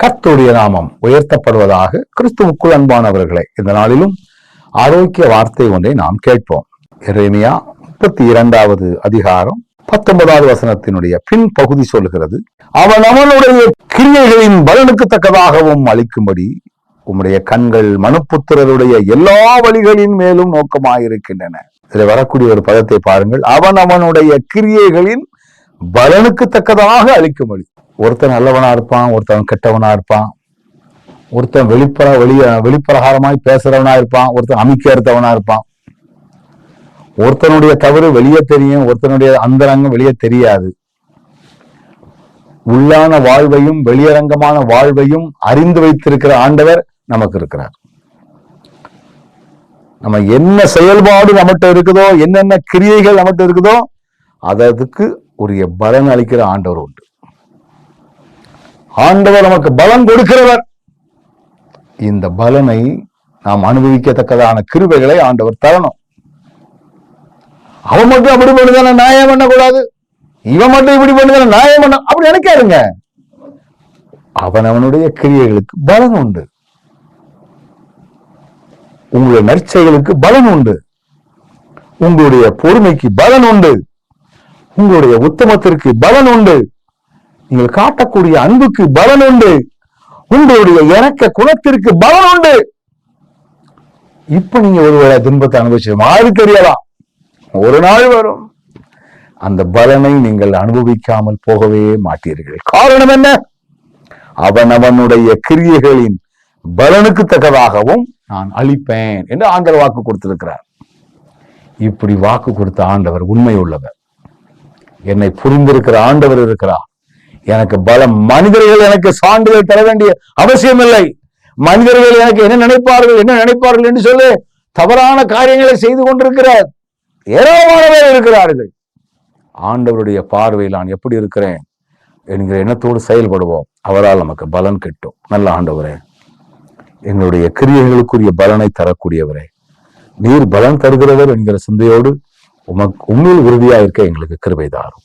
கர்த்தருடைய நாமம் உயர்த்தப்படுவதாக கிறிஸ்துவுக்குள் அன்பானவர்களே இந்த நாளிலும் ஆரோக்கிய வார்த்தை ஒன்றை நாம் கேட்போம். இறைமையா முப்பத்தி இரண்டாவது அதிகாரம் பத்தொன்பதாவது வசனத்தினுடைய பின் பகுதி சொல்கிறது அவன் அவனுடைய கிரியைகளின் பலனுக்கு தக்கதாகவும் அளிக்கும்படி உம்முடைய கண்கள் மனுப்புத்திரருடைய எல்லா வழிகளின் மேலும் நோக்கமாயிருக்கின்றன. இதில் வரக்கூடிய ஒரு பதத்தை பாருங்கள். அவன் அவனுடைய கிரியைகளின் பலனுக்கு தக்கதாக அளிக்கும்படி. ஒருத்தன் நல்லவனா இருப்பான் ஒருத்தன் கெட்டவனா இருப்பான். ஒருத்தன் வெளிப்பற வெளிய வெளிப்பிரகாரமாய் பேசுறவனா இருப்பான் ஒருத்தன் அமைக்க எடுத்தவனா இருப்பான். ஒருத்தனுடைய தவறு வெளியே தெரியும் ஒருத்தனுடைய அந்தரங்கம் வெளியே தெரியாது. உள்ளான வாழ்வையும் வெளியரங்கமான வாழ்வையும் அறிந்து வைத்திருக்கிற ஆண்டவர் நமக்கு இருக்கிறார். நம்ம என்ன செயல்பாடு நம்மகிட்ட இருக்குதோ என்னென்ன கிரியைகள் நம்மகிட்ட இருக்குதோ அதற்கு உரிய பலன் அளிக்கிற ஆண்டவர் உண்டு. ஆண்டவர் நமக்கு பலன் கொடுக்கிறவர். இந்த பலனை நாம் அனுபவிக்கத்தக்கதான கிருபைகளை ஆண்டவர் தரணும். அவன் மட்டும் அப்படி பண்ணுதான? நியாயம் பண்ணக்கூடாது. இவன் மட்டும் இப்படி பண்ணுதான? நியாயம் பண்ண அப்படி நினைக்காருங்க அவன் அவனுடைய கிரியைகளுக்கு பலன் உண்டு. உங்களுடைய நற்செயலுக்கு பலன் உண்டு. உங்களுடைய பொறுமைக்கு பலன் உண்டு. உங்களுடைய உத்தமத்திற்கு பலன் உண்டு. நீங்கள் காட்டக்கூடிய அன்புக்கு பலன் உண்டு. உங்களுடைய இறக்க குணத்திற்கு பலன் உண்டு. இப்ப நீங்க ஒருவேளை துன்பத்தை அனுபவிச்சு மாறி தெரியலாம். ஒரு நாள் வரும். அந்த பலனை நீங்கள் அனுபவிக்காமல் போகவே மாட்டீர்கள். காரணம் என்ன? அவன் அவனுடைய கிரியைகளின் பலனுக்கு தக்கதாகவும் நான் அளிப்பேன் என்று ஆண்டவர் வாக்கு கொடுத்திருக்கிறார். இப்படி வாக்கு கொடுத்த ஆண்டவர் உண்மை உள்ளவர் என்னை புரிந்திருக்கிற ஆண்டவர் இருக்கிறார். எனக்கு பலம். மனிதர்கள் எனக்கு சான்றிதழ் தர வேண்டிய அவசியம் இல்லை மனிதர்கள் எனக்கு என்ன நினைப்பார்கள் என்ன நினைப்பார்கள் என்று சொல்லி தவறான காரியங்களை செய்து கொண்டிருக்கிற ஏராளமானவர் இருக்கிறார்கள். ஆண்டவருடைய பார்வையில் நான் எப்படி இருக்கிறேன் என்கிற எண்ணத்தோடு செயல்படுவோம். அவரால் நமக்கு பலன் கிட்டும். நல்ல ஆண்டவரே எங்களுடைய கிரியைகளுக்குரிய பலனை தரக்கூடியவரே நீர் பலன் தருகிறவர் என்கிற சிந்தையோடு உமக்கு உண்மையில் உறுதியாக இருக்க எங்களுக்கு கிருபை தாரும்.